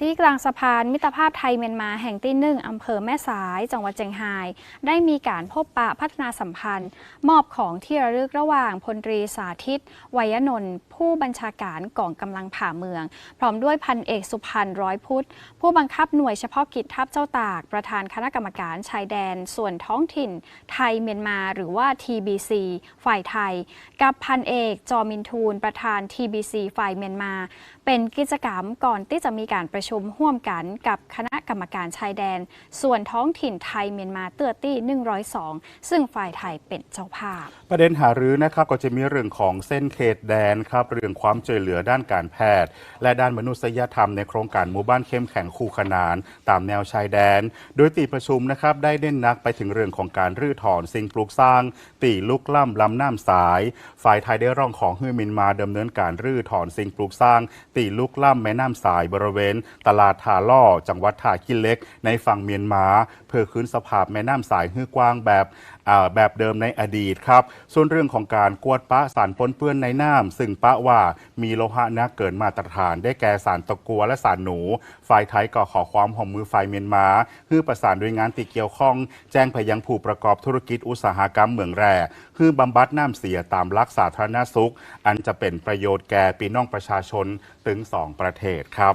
ที่กลางสะพานมิตรภาพไทยเมียนมาแห่งที่หนึ่งอำเภอแม่สาย จังหวัดเจียงไฮ้ได้มีการพบปะพัฒนาสัมพันธ์ มอบของที่ระลึกระหว่างพลตรีสาธิต วัยนนท์ผู้บัญชาการกองกำลังผ่าเมือง พร้อมด้วยพันเอกสุพันร้อยพุทธ ผู้บังคับหน่วยเฉพาะกิจทัพเจ้าตาก ประธานคณะกรรมการชายแดน ส่วนท้องถิ่น ไทยเมียนมาหรือว่า TBC ฝ่ายไทย กับพันเอกจอมินทูลประธาน TBC ฝ่ายเมียนมา เป็นกิจกรรมก่อนที่จะมีการประชุมร่วมกันกับคณะกรรมการชายแดน ส่วนท้องถิ่นไทยเมียนมาเตื้อตี้ 102 ซึ่งฝ่ายไทยเป็นเจ้าภาพ ประเด็นหารือนะครับก็จะมีเรื่องของเส้นเขตแดนครับเรื่องความช่วยเหลือด้านการแพทย์ และด้านมนุษยธรรมในโครงการหมู่บ้านเข้มแข็งคู่ขนาน ตามแนวชายแดน โดยตีประชุมนะครับได้เน้นนักไปถึงเรื่องของการรื้อถอนสิ่งปลูกสร้าง ตีลุกล่ำลำน้ำสาย ฝ่ายไทยได้ร้องของฮือมินมาดำเนินการรื้อถอนสิ่งปลูกสร้าง ตีลุกล่ำแม่น้ำสายบริเวณตลาดทาล่อ จังหวัดท่ากิเล็ก ในฝั่งเมียนมา เพื่อคืนสภาพแม่น้ำสายฮื้อกว้างแบบแบบเดิมในอดีตครับ ส่วนเรื่องของการกวดปะสารปนเปื้อนในน้ำซึ่งปะว่ามีโลหะนักเกินมาตรฐานได้แก่สารตะกัวและสารหนู ฝ่ายไทยก็ขอความห่วงมือฝ่ายเมียนมาเพื่อประสานด้วยงานที่เกี่ยวข้อง แจ้งไปยังผู้ประกอบธุรกิจอุตสาหกรรมเหมืองแร่เพื่อบำบัดน้ำเสียตามรักสาธารณสุข อันจะเป็นประโยชน์แก่พี่น้องประชาชนถึงสองประเทศครับ